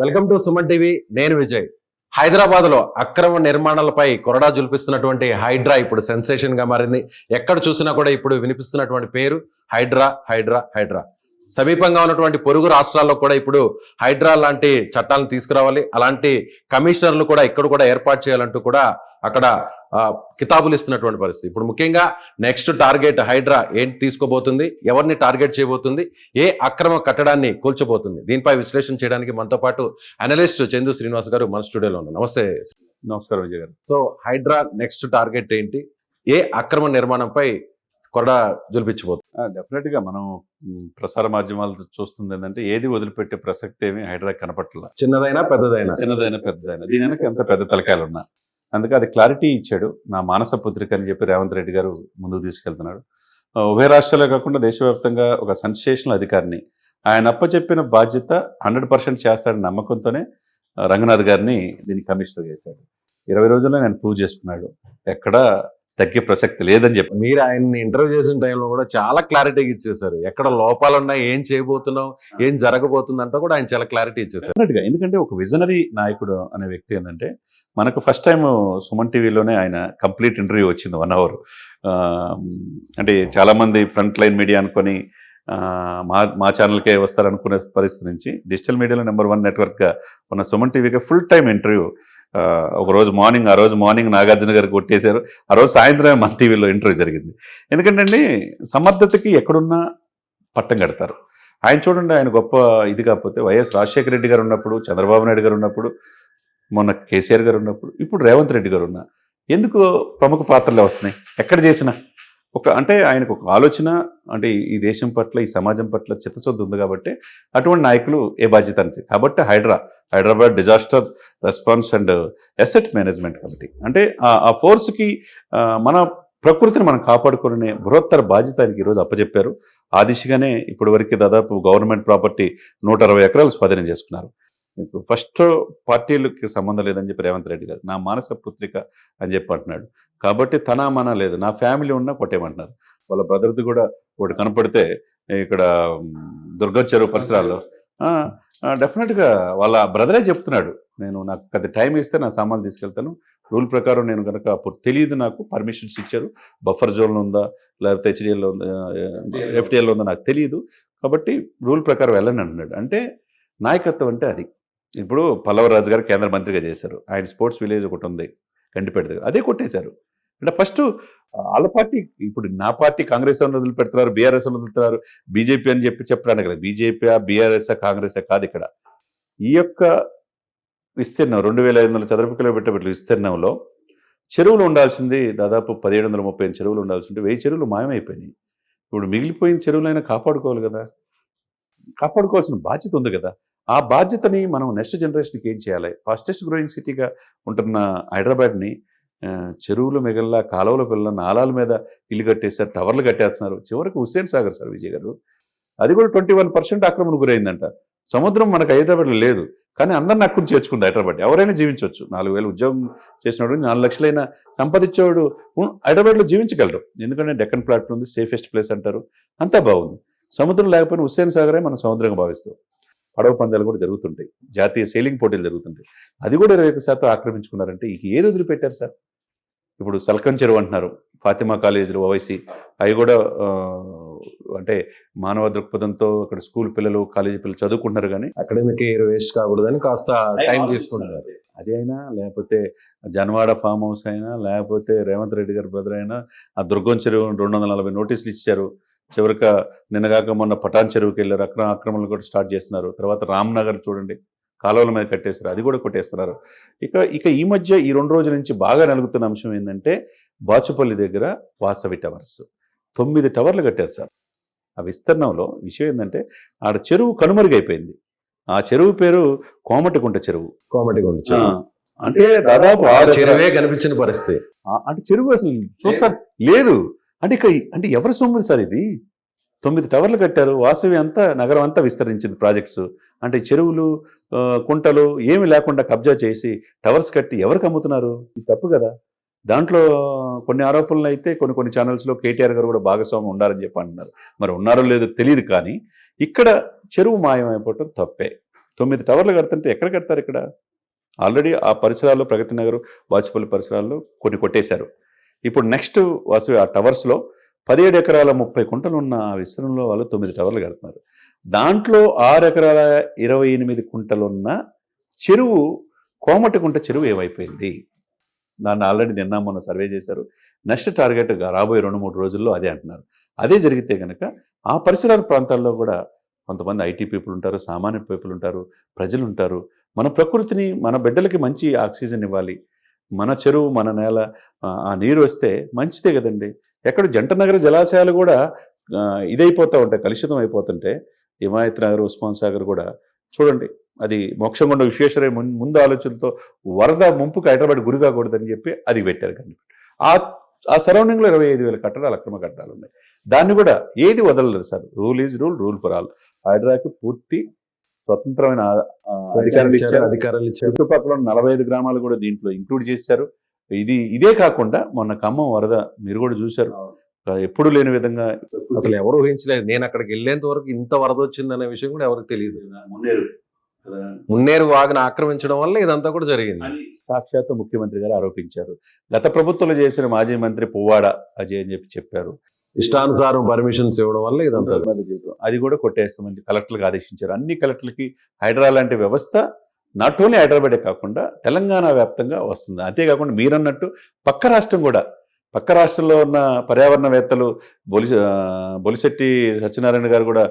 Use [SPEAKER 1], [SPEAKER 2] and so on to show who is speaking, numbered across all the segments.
[SPEAKER 1] Welcome to Suman TV నేను విజయ్. హైదరాబాద్లో అక్రమ నిర్మాణాలపై కొరడా జుల్పిస్తున్నటువంటి హైడ్రా ఇప్పుడు సెన్సేషన్గా మారింది. ఎక్కడ చూసినా కూడా ఇప్పుడు వినిపిస్తున్నటువంటి పేరు హైడ్రా హైడ్రా హైడ్రా. సమీపంగా ఉన్నటువంటి పొరుగు రాష్ట్రాల్లో కూడా ఇప్పుడు హైడ్రా లాంటి చట్టాలను తీసుకురావాలి. అలాంటి కమిషనర్లు కూడా ఇక్కడ కూడా ఏర్పాటు చేయాలంటూ కూడా అక్కడ కితాబులు ఇస్తున్నటువంటి పరిస్థితి. ఇప్పుడు ముఖ్యంగా నెక్స్ట్ టార్గెట్ హైడ్రా ఏంటి తీసుకోబోతుంది ఎవరిని టార్గెట్ చేయబోతుంది ఏ అక్రమ కట్టడాన్ని కూల్చబోతుంది. దీనిపై విశ్లేషణ చేయడానికి మనతో పాటు అనలిస్ట్ చందు శ్రీనివాస్ గారు మన స్టూడియోలో ఉన్నారు. నమస్తే.
[SPEAKER 2] నమస్కారం విజయ్ గారు.
[SPEAKER 1] సో హైడ్రా నెక్స్ట్ టార్గెట్ ఏంటి? ఏ అక్రమ నిర్మాణంపై కొరడా జులిపించబోతుంది
[SPEAKER 2] డెఫినెట్గా మనం ప్రసార మాధ్యమాలు చూస్తుంది ఏంటంటే ఏది వదిలిపెట్టే ప్రసక్తి ఏమి హైడ్రా కనపట్ల
[SPEAKER 1] చిన్నదైనా పెద్దదైనా.
[SPEAKER 2] చిన్నదైన పెద్దదైన. దీని వెనక ఎంత పెద్ద తలకాయలు ఉన్నా అందుకే అది క్లారిటీ ఇచ్చాడు. నా మానస పుత్రిక అని చెప్పి రేవంత్ రెడ్డి గారు ముందుకు తీసుకెళ్తున్నాడు. ఉభయ రాష్ట్రాలే కాకుండా దేశవ్యాప్తంగా ఒక సెన్సేషనల్ అధికారిని. ఆయన అప్పచెప్పిన బాధ్యత హండ్రెడ్ పర్సెంట్ చేస్తాడని నమ్మకంతోనే రంగనాథ్ గారిని దీనికి కమిషనర్ చేశాడు. ఇరవై రోజుల్లో నేను ప్రూవ్ చేసుకున్నాడు. ఎక్కడా తగ్గే ప్రసక్తి లేదని చెప్పి.
[SPEAKER 1] మీరు ఆయన్ని ఇంటర్వ్యూ చేసిన టైంలో కూడా చాలా క్లారిటీగా ఇచ్చేసారు ఎక్కడ లోపాలు ఉన్నాయి ఏం చేయబోతున్నాం ఏం జరగబోతుంది అంతా కూడా ఆయన చాలా క్లారిటీ ఇచ్చేసారు
[SPEAKER 2] ఎందుకంటే ఒక విజనరీ నాయకుడు అనే వ్యక్తి ఏంటంటే మనకు ఫస్ట్ టైం సుమన్ టీవీలోనే ఆయన కంప్లీట్ ఇంటర్వ్యూ వచ్చింది వన్ అవర్. అంటే చాలామంది ఫ్రంట్ లైన్ మీడియా అనుకొని మా మా ఛానల్కే వస్తారనుకునే పరిస్థితి నుంచి డిజిటల్ మీడియాలో నెంబర్ వన్ నెట్వర్క్గా ఉన్న సుమన్ టీవీకి ఫుల్ టైం ఇంటర్వ్యూ ఒక రోజు మార్నింగ్ ఆ రోజు మార్నింగ్ నాగార్జున గారు కొట్టేశారు. ఆ రోజు సాయంత్రం మన టీవీలో ఇంటర్వ్యూ జరిగింది. ఎందుకంటే అండి సమర్థతకి ఎక్కడున్నా పట్టం కడతారు. ఆయన చూడండి ఆయన గొప్ప ఇది కాకపోతే వైఎస్ రాజశేఖర రెడ్డి గారు ఉన్నప్పుడు చంద్రబాబు నాయుడు గారు ఉన్నప్పుడు మొన్న కేసీఆర్ గారు ఉన్నప్పుడు ఇప్పుడు రేవంత్ రెడ్డి గారు ఉన్నా ఎందుకు ప్రముఖ పాత్రలే వస్తున్నాయి? ఎక్కడ చేసినా. ఒక అంటే ఆయనకు ఒక ఆలోచన అంటే ఈ- దేశం పట్ల ఈ సమాజం పట్ల చిత్తశుద్ధి ఉంది కాబట్టి అటువంటి నాయకులు ఏ బాధ్యత అంతే కాబట్టి Hydraa Hyderabad disaster response and asset management committee. అంటే ఆ- ఫోర్స్కి మన ప్రకృతిని మనం కాపాడుకునే బృహత్తర బాధ్యత ఆయనకి ఈరోజు అప్పచెప్పారు ఆ దిశగానే ఇప్పటి వరకు దాదాపు గవర్నమెంట్ ప్రాపర్టీ నూట అరవై ఎకరాలు స్వాధీనం చేసుకున్నారు. ఫస్ట్ పార్టీలకి సంబంధం లేదని చెప్పి రేవంత్ రెడ్డి గారు నా మానస పుత్రిక అని చెప్పి అంటున్నాడు. కాబట్టి తన మన లేదు నా ఫ్యామిలీ ఉన్నా కొట్టేయమంటున్నారు. వాళ్ళ బ్రదర్ది కూడా ఒకటి కనపడితే ఇక్కడ మ్, దుర్గా చెరువు పరిసరాల్లో డెఫినెట్గా వాళ్ళ బ్రదరే చెప్తున్నాడు. నేను నాకు కొద్ది టైం ఇస్తే నా సామాన్లు తీసుకెళ్తాను. రూల్ ప్రకారం నేను కనుక అప్పుడు తెలియదు నాకు పర్మిషన్స్ ఇచ్చారు. బఫర్ జోన్లో ఉందా లేకపోతే హెచ్డిఎల్లో ఉందా ఎఫ్డిఎల్లో ఉందా నాకు తెలియదు. కాబట్టి రూల్ ప్రకారం వెళ్ళండి అంటున్నాడు. అంటే నాయకత్వం అంటే అది. ఇప్పుడు పల్లవరాజు గారు కేంద్ర మంత్రిగా చేశారు. ఆయన స్పోర్ట్స్ విలేజ్ ఒకటి ఉంది గండిపేట దగ్గర అదే కొట్టేశారు. అంటే ఫస్ట్ వాళ్ళ పార్టీ ఇప్పుడు నా పార్టీ కాంగ్రెస్ అని వదిలిపెడుతున్నారు బీఆర్ఎస్ అని వదులుతున్నారు బీజేపీ అని చెప్పి చెప్పడానికి కదా బీజేపీ బీఆర్ఎస్ కాంగ్రెస్ కాదు ఇక్కడ. ఈ యొక్క విస్తీర్ణం రెండు వేల ఐదు వందల చదరపు కిలోమీటర్ల విస్తీర్ణంలో చెరువులు ఉండాల్సింది దాదాపు పదిహేడు వందల ముప్పై ఐదు చెరువులు ఉండాల్సింది వెయ్యి చెరువులు మాయమైపోయినాయి. ఇప్పుడు మిగిలిపోయిన చెరువులైనా కాపాడుకోవాలి కదా. కాపాడుకోవాల్సిన బాధ్యత ఉంది కదా. ఆ బాధ్యతని మనం నెక్స్ట్ జనరేషన్కి ఏం చేయాలి? ఫాస్టెస్ట్ గ్రోయింగ్ సిటీగా ఉంటున్న హైదరాబాద్ని చెరువులు మిగల్లా కాలువల పిల్ల నాలాల మీద ఇల్లు కట్టేస్తారు టవర్లు కట్టేస్తున్నారు. చివరికి హుస్సేన్ సాగర్ సార్ విజయ్ గారు. అది కూడా ట్వంటీ వన్ పర్సెంట్ ఆక్రమణ గురైందంట. సముద్రం మనకు హైదరాబాద్లో లేదు. కానీ అందరిని అక్కుని చేర్చుకుంది హైదరాబాద్. ఎవరైనా జీవించవచ్చు. నాలుగు వేలు ఉద్యోగం చేసినవాడు నాలుగు లక్షలైన సంపాదించేవాడు హైదరాబాద్లో జీవించగలరు ఎందుకంటే డెక్కన్ ప్లాట్ ఉంది సేఫెస్ట్ ప్లేస్ అంటారు. అంతా బాగుంది. సముద్రం లేకపోయినా హుస్సేన్ సాగరే మనం సముద్రంగా భావిస్తాం. పడవ పందాలు కూడా జరుగుతుంటాయి. జాతీయ సెయిలింగ్ పోటీలు జరుగుతుంటాయి. అది కూడా ఇరవై శాతం ఆక్రమించుకున్నారంటే ఇక ఏది వదిలిపెట్టారు సార్? ఇప్పుడు సల్కన్ చెరువు అంటున్నారు ఫాతిమా కాలేజీలు ఓవైసీ. అవి కూడా అంటే మానవ దృక్పథంతో అక్కడ స్కూల్ పిల్లలు కాలేజీ పిల్లలు చదువుకుంటున్నారు కానీ
[SPEAKER 1] అకాడమిక్ ఇయర్ వేస్ట్ కాకూడదని కాస్త టైం తీసుకుంటున్నారు.
[SPEAKER 2] అది అయినా లేకపోతే జన్వాడ ఫామ్ హౌస్ అయినా లేకపోతే రేవంత్ రెడ్డి గారి బ్రదర్ అయినా ఆ దుర్గం చెరువు రెండు వందల నలభై నోటీసులు ఇచ్చారు. చివరిక నిన్నగాక మొన్న పటాన్ చెరువుకి వెళ్ళారు అక్రమ ఆక్రమణలు కూడా స్టార్ట్ చేస్తున్నారు. తర్వాత రామ్నగర్ చూడండి కాలువల మీద కట్టేశారు. అది కూడా కొట్టేస్తున్నారు. ఇక ఇక ఈ మధ్య ఈ రెండు రోజుల నుంచి బాగా నలుగుతున్న అంశం ఏంటంటే బాచుపల్లి దగ్గర వాసవి టవర్స్. తొమ్మిది టవర్లు కట్టారు సార్. ఆ విస్తీర్ణంలో విషయం ఏంటంటే ఆడ చెరువు కనుమరుగైపోయింది. ఆ చెరువు పేరు కోమటికుంట చెరువు.
[SPEAKER 1] కామెడీ గురించి
[SPEAKER 2] అంటే దాదాపు
[SPEAKER 1] ఆ చెరువే కనిపించిన పరిస్థితి.
[SPEAKER 2] అంటే చెరువు అసలు చూస్తారు లేదు. అంటే ఇక అంటే ఎవరి సొమ్ము సార్ ఇది? తొమ్మిది టవర్లు కట్టారు. వాసవి అంతా నగరం అంతా విస్తరించింది ప్రాజెక్ట్స్. అంటే చెరువులు కుంటలు ఏమి లేకుండా కబ్జా చేసి టవర్స్ కట్టి ఎవరికి అమ్ముతున్నారు? ఇది తప్పు కదా. దాంట్లో కొన్ని ఆరోపణలు అయితే కొన్ని కొన్ని ఛానల్స్లో కేటీఆర్ గారు కూడా భాగస్వామి ఉండాలని చెప్పి అంటున్నారు. మరి ఉన్నారో లేదో తెలియదు కానీ ఇక్కడ చెరువు మాయమైపోవటం తప్పే. తొమ్మిది టవర్లు కడుతుంటే ఎక్కడ కడతారు ఇక్కడ? ఆల్రెడీ ఆ పరిసరాల్లో ప్రగతి నగర్ వాచుపల్లి పరిసరాల్లో కొన్ని కొట్టేశారు. ఇప్పుడు నెక్స్ట్ వాసు ఆ టవర్స్లో పదిహేడు ఎకరాల ముప్పై కుంటలు ఉన్న ఆ విస్తరణలో వాళ్ళు తొమ్మిది టవర్లు కడుతున్నారు. దాంట్లో ఆరు ఎకరాల ఇరవై ఎనిమిది కుంటలు ఉన్న చెరువు కోమటికుంట చెరువు ఏమైపోయింది? దాన్ని ఆల్రెడీ నిన్న మొన్న సర్వే చేశారు. నెక్స్ట్ టార్గెట్ రాబోయే రెండు మూడు రోజుల్లో అదే అంటున్నారు. అదే జరిగితే కనుక ఆ పరిసరాల ప్రాంతాల్లో కూడా కొంతమంది ఐటీ పీపుల్ ఉంటారు సామాన్య పీపుల్ ఉంటారు ప్రజలు ఉంటారు. మన ప్రకృతిని మన బిడ్డలకి మంచి ఆక్సిజన్ ఇవ్వాలి. మన చెరువు మన నేల ఆ, నీరు వస్తే మంచిదే కదండి. ఎక్కడ జంట నగర జలాశయాలు కూడా ఇదైపోతూ ఉంటాయి కలుషితం అయిపోతుంటే హిమాయత్ నగర్ ఉస్మాన్ సాగర్ కూడా చూడండి అది మోక్షంగొండ విశ్వేశ్వరయ్య ముందు ఆలోచనతో వరద ముంపుకు హైదరాబాద్ గురి కాకూడదని చెప్పి అది పెట్టారు కండి. ఆ ఆ సరౌండింగ్లో ఇరవై ఐదు వేల కట్టడాలు అక్రమ కట్టడాలు ఉన్నాయి. దాన్ని కూడా ఏది వదలలేదు sir. Rule is rule rule for all. హైడ్రాకి పూర్తి స్వతంత్రమైన అధికారులు ఇచ్చారు
[SPEAKER 1] అధికారులు ఇచ్చారు.
[SPEAKER 2] చుట్టుపక్కల నలభై ఐదు గ్రామాలు కూడా దీంట్లో ఇంక్లూడ్ చేశారు. ఇది ఇదే కాకుండా మొన్న ఖమ్మం వరద మీరు కూడా చూశారు. ఎప్పుడు లేని విధంగా
[SPEAKER 1] అసలు ఎవరు ఊహించలేదు. నేను అక్కడికి వెళ్ళేంత వరకు ఇంత వరద వచ్చిందనే విషయం కూడా ఎవరికి తెలియదు
[SPEAKER 2] మున్నేరు
[SPEAKER 1] మున్నేరు వాగును ఆక్రమించడం వల్ల ఇదంతా కూడా జరిగింది.
[SPEAKER 2] అని సాక్షాత్తు ముఖ్యమంత్రి గారు ఆరోపించారు. గత ప్రభుత్వంలో చేసిన మాజీ మంత్రి పువ్వాడ అజయ్ అని చెప్పి చెప్పారు.
[SPEAKER 1] ఇష్టానుసారం పర్మిషన్స్ ఇవ్వడం వల్ల ఇదంతా
[SPEAKER 2] అది కూడా కొట్టేస్తామని కలెక్టర్లకు ఆదేశించారు. అన్ని కలెక్టర్లకి హైడ్రా లాంటి వ్యవస్థ నాట్ ఓన్లీ హైదరాబాదే కాకుండా తెలంగాణ వ్యాప్తంగా వస్తుంది. అంతేకాకుండా మీరన్నట్టు పక్క రాష్ట్రం కూడా పక్క రాష్ట్రంలో ఉన్న పర్యావరణవేత్తలు బొలి బొలిశెట్టి సత్యనారాయణ గారు కూడా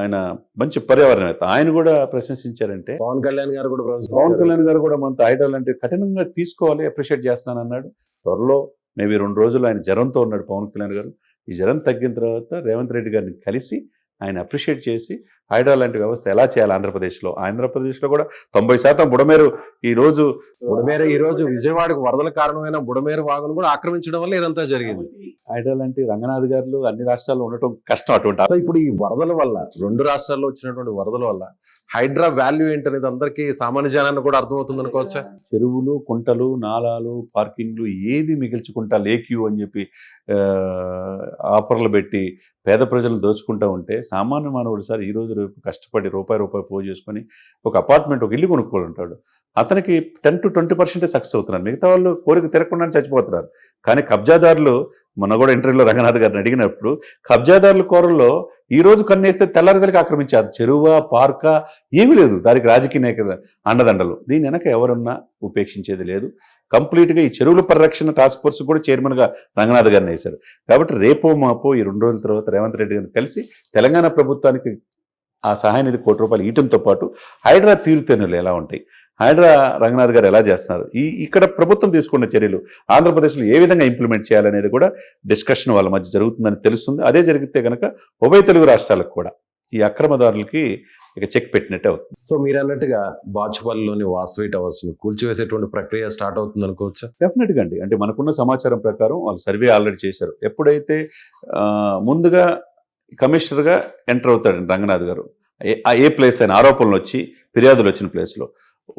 [SPEAKER 2] ఆయన మంచి పర్యావరణవేత్త. ఆయన కూడా ప్రశంసించారంటే
[SPEAKER 1] పవన్ కళ్యాణ్ గారు కూడా
[SPEAKER 2] పవన్. కళ్యాణ్ గారు కూడా మనతో హైడ్రా లాంటి కఠినంగా తీసుకోవాలి అప్రిషియేట్ చేస్తాను అన్నాడు. త్వరలో మేబీ రెండు రోజులు ఆయన జ్వరంతో ఉన్నాడు పవన్ కళ్యాణ్ గారు. ఈ జ్వరం తగ్గిన తర్వాత రేవంత్ రెడ్డి గారిని కలిసి ఆయన అప్రిషియేట్ చేసి హైడ్రా లాంటి వ్యవస్థ ఎలా చేయాలి ఆంధ్రప్రదేశ్లో? ఆంధ్రప్రదేశ్లో కూడా తొంభై శాతం బుడమేరు ఈ రోజు
[SPEAKER 1] బుడమేరు ఈ రోజు విజయవాడకు వరదల కారణమైన బుడమేరు వాగును కూడా ఆక్రమించడం వల్ల ఇదంతా జరిగింది.
[SPEAKER 2] హైడ్రా లాంటి రంగనాథ్ గారు అన్ని రాష్ట్రాల్లో ఉండటం కష్టం అటువంటి
[SPEAKER 1] ఇప్పుడు ఈ వరదల వల్ల రెండు రాష్ట్రాల్లో వచ్చినటువంటి వరదల వల్ల హైడ్రా వాల్యూ ఏంటనేది అందరికీ సామాన్య జనాన్ని కూడా అర్థమవుతుంది అనుకోవచ్చా?
[SPEAKER 2] చెరువులు కుంటలు నాలాలు పార్కింగ్లు ఏది మిగిల్చుకుంటా లేక్యూ అని చెప్పి ఆఫర్లు పెట్టి పేద ప్రజలను దోచుకుంటా ఉంటే సామాన్య మానవుడు సార్ ఈ రోజు రేపు కష్టపడి రూపాయి రూపాయి పోగు చేసుకొని ఒక అపార్ట్మెంట్ ఒక ఇల్లు కొనుక్కోవాలంటాడు. ఉంటాడు అతనికి టెన్ టు ట్వంటీ పర్సెంటే సక్సెస్ అవుతున్నారు. మిగతా వాళ్ళు కోరిక తిరగకుండా చచ్చిపోతున్నారు. కానీ కబ్జాదారులు మొన్న కూడా ఇంటర్వ్యూలో రంగనాథ్ గారిని అడిగినప్పుడు కబ్జాదారుల కోరల్లో ఈ రోజు కన్నేస్తే తెల్లారిదలకి ఆక్రమించారు. చెరువ పార్కా ఏమీ లేదు. దానికి రాజకీయ నాయకుల అండదండలు. దీని వెనక ఎవరున్నా ఉపేక్షించేది లేదు. కంప్లీట్గా ఈ చెరువుల పరిరక్షణ టాస్క్ ఫోర్స్ కూడా చైర్మన్గా రంగనాథ్ గారిని వేశారు. కాబట్టి రేపో మాపో ఈ రెండు రోజుల తర్వాత రేవంత్ రెడ్డి గారిని కలిసి తెలంగాణ ప్రభుత్వానికి ఆ సహాయ నిధి కోటి రూపాయలు ఇయటంతో పాటు హైడ్రా తీరుతెన్నులు ఎలా ఉంటాయి? హైడ్రా రంగనాథ్ గారు ఎలా చేస్తున్నారు? ఈ ఇక్కడ ప్రభుత్వం తీసుకున్న చర్యలు ఆంధ్రప్రదేశ్లో ఏ విధంగా ఇంప్లిమెంట్ చేయాలనేది కూడా డిస్కషన్ వాళ్ళ మధ్య జరుగుతుందని తెలుస్తుంది. అదే జరిగితే కనుక ఉభయ తెలుగు రాష్ట్రాలకు కూడా ఈ అక్రమదారులకి ఇక చెక్ పెట్టినట్టే అవుతుంది.
[SPEAKER 1] సో మీరు అన్నట్టుగా బాచుపల్లిలోని వాసవి టవర్స్ని కూల్చివేసేటువంటి ప్రక్రియ స్టార్ట్ అవుతుంది అనుకోవచ్చా?
[SPEAKER 2] డెఫినెట్గా అండి. అంటే మనకున్న సమాచారం ప్రకారం వాళ్ళు సర్వే ఆల్రెడీ చేశారు. ఎప్పుడైతే ముందుగా కమిషనర్గా ఎంటర్ అవుతాడండి రంగనాథ్ గారు ఏ ప్లేస్ అయినా ఆరోపణలు వచ్చి ఫిర్యాదులు వచ్చిన ప్లేస్లో.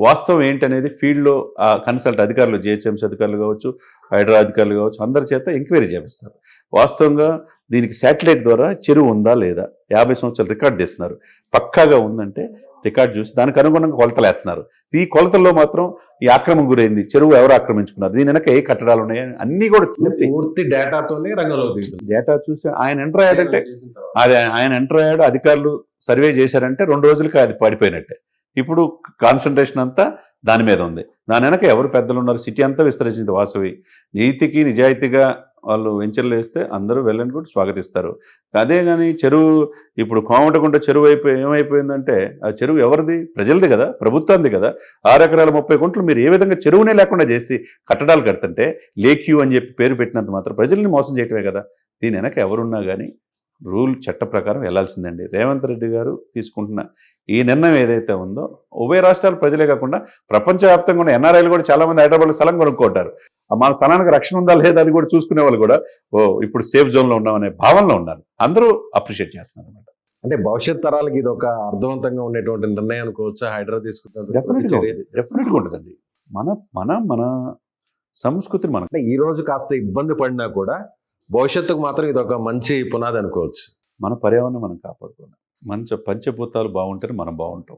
[SPEAKER 2] వాస్తవం ఏంటనేది ఫీల్డ్లో ఆ కన్సల్ట్ అధికారులు జిహెచ్ఎంసీ అధికారులు కావచ్చు హైడ్రా అధికారులు కావచ్చు అందరి చేత ఎంక్వైరీ చేపిస్తారు. వాస్తవంగా దీనికి శాటిలైట్ ద్వారా చెరువు ఉందా లేదా? యాభై సంవత్సరాలు రికార్డ్ తీస్తున్నారు. పక్కాగా ఉందంటే రికార్డ్ చూసి దానికి అనుగుణంగా కొలతలు వేస్తున్నారు. ఈ కొలతల్లో మాత్రం ఈ ఆక్రమణ గురైంది. చెరువు ఎవరు ఆక్రమించుకున్నారు? దీని వెనక ఏ కట్టడాలు ఉన్నాయి? అన్ని కూడా
[SPEAKER 1] పూర్తి డేటాతోనే రంగంలో
[SPEAKER 2] డేటా చూసి ఆయన ఎంటర్ అయ్యాడంటే అది ఆయన ఎంటర్ అయ్యాడు అధికారులు సర్వే చేశారంటే రెండు రోజులకి అది పడిపోయినట్టే. ఇప్పుడు కాన్సన్ట్రేషన్ అంతా దాని మీద ఉంది. దాని వెనక ఎవరు పెద్దలు ఉన్నారు? సిటీ అంతా విస్తరించింది వాసవి. నీతికి నిజాయితీగా వాళ్ళు వెంచర్లు వేస్తే అందరూ వెళ్ళని కూడా స్వాగతిస్తారు. అదే కానీ చెరువు ఇప్పుడు కోమటకుంట చెరువు అయిపోయి ఏమైపోయిందంటే ఆ చెరువు ఎవరిది? ప్రజలది కదా ప్రభుత్వానికి కదా. ఆరు ఎకరాల ముప్పై గుంటలు మీరు ఏ విధంగా చెరువునే లేకుండా చేసి కట్టడాలు కడుతుంటే లేక్యూ అని చెప్పి పేరు పెట్టినంత మాత్రం ప్రజల్ని మోసం చేయటమే కదా. దీని వెనక ఎవరున్నా కానీ రూల్ చట్ట ప్రకారం వెళ్ళాల్సిందండి. రేవంత్ రెడ్డి గారు తీసుకుంటున్న ఈ నిర్ణయం ఏదైతే ఉందో ఉభయ రాష్ట్రాల ప్రజలే కాకుండా ప్రపంచవ్యాప్తంగా ఉన్న ఎన్ఆర్ఐలు కూడా చాలా మంది హైదరాబాద్లో స్థలం కొనుక్కుంటారు మన స్థలానికి రక్షణ ఉందా లేదా అని కూడా చూసుకునే వాళ్ళు కూడా ఓ ఇప్పుడు సేఫ్ జోన్లో ఉన్నామనే భావనలో ఉన్నారు. అందరూ అప్రిషియేట్ చేస్తున్నారు అనమాట
[SPEAKER 1] అంటే భవిష్యత్ తరాలకి ఇది ఒక అర్థవంతంగా ఉండేటువంటి నిర్ణయం అనుకోవచ్చా హైడ్రా తీసుకుంటున్న
[SPEAKER 2] డెఫినెట్గా ఉంటుందండి మన మన మన సంస్కృతిని మనం
[SPEAKER 1] అంటే ఈ రోజు కాస్త ఇబ్బంది పడినా కూడా భవిష్యత్తుకు మాత్రం ఇది ఒక మంచి పునాది అనుకోవచ్చు.
[SPEAKER 2] మన పర్యావరణం మనం కాపాడుకోవాలి. మంచి పంచభూతాలు బాగుంటేనే మనం బాగుంటాం.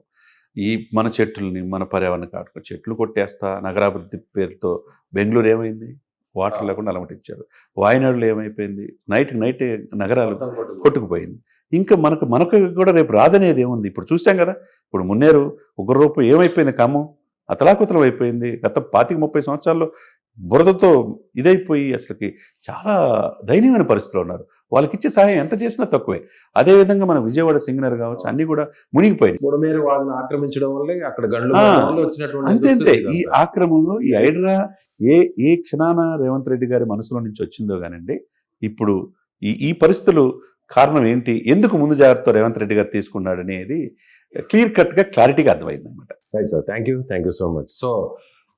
[SPEAKER 2] ఈ మన చెట్లని మన పర్యావరణ కాటుకు చెట్లు కొట్టేస్తా నగరాభివృద్ధి పేరుతో బెంగళూరు ఏమైంది? వాటర్ లేకుండా అలమటించారు. వాయనాడులో ఏమైపోయింది? నైట్ నైట్ నగరాలు కొట్టుకుపోయింది. ఇంకా మనకు మనకు కూడా రేపు రాదనేది ఏముంది? ఇప్పుడు చూసాం కదా? ఇప్పుడు మున్నేరు ఒక రూపు ఏమైపోయింది ఖమ్మం? అతలాకుతలం అయిపోయింది. గత పాతిక ముప్పై సంవత్సరాల్లో బురదతో ఇదైపోయి అసలుకి చాలా దయనీయమైన పరిస్థితిలో ఉన్నారు. వాళ్ళకి ఇచ్చే సహాయం ఎంత చేసినా తక్కువే. అదేవిధంగా మన విజయవాడ సింగనర్ కావచ్చు అన్నీ కూడా
[SPEAKER 1] బుడమేరు వాళ్ళని ఆక్రమించడం వల్లే అక్కడ గండ్లు
[SPEAKER 2] అంతే అంతే. ఈ. ఆక్రమంలో ఈ హైడ్రా ఏ ఏ క్షణాన రేవంత్ రెడ్డి గారి మనసులో నుంచి వచ్చిందో కానండి ఇప్పుడు ఈ ఈ పరిస్థితులు కారణం ఏంటి ఎందుకు ముందు జాగ్రత్త రేవంత్ రెడ్డి గారు తీసుకున్నాడు అనేది క్లియర్ కట్గా క్లారిటీగా అర్థమైంది అనమాట
[SPEAKER 1] right sir thank you thank you so much so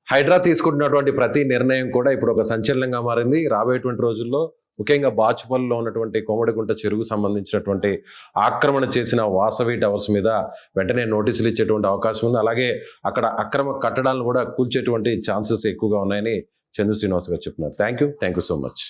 [SPEAKER 1] Hydraa తీసుకుంటున్నటువంటి ప్రతి నిర్ణయం కూడా ఇప్పుడు ఒక సంచలనంగా మారింది. రాబోయేటువంటి రోజుల్లో ముఖ్యంగా బాచుపల్లిలో ఉన్నటువంటి కోమడిగుంట చెరువు సంబంధించినటువంటి ఆక్రమణ చేసిన వాసవి టవర్స్ మీద వెంటనే నోటీసులు ఇచ్చేటువంటి అవకాశం ఉంది. అలాగే అక్కడ అక్రమ కట్టడాలను కూడా కూల్చేటువంటి ఛాన్సెస్ ఎక్కువగా ఉన్నాయని చంద్ర శ్రీనివాస్ గారు చెప్తున్నారు thank you thank you so much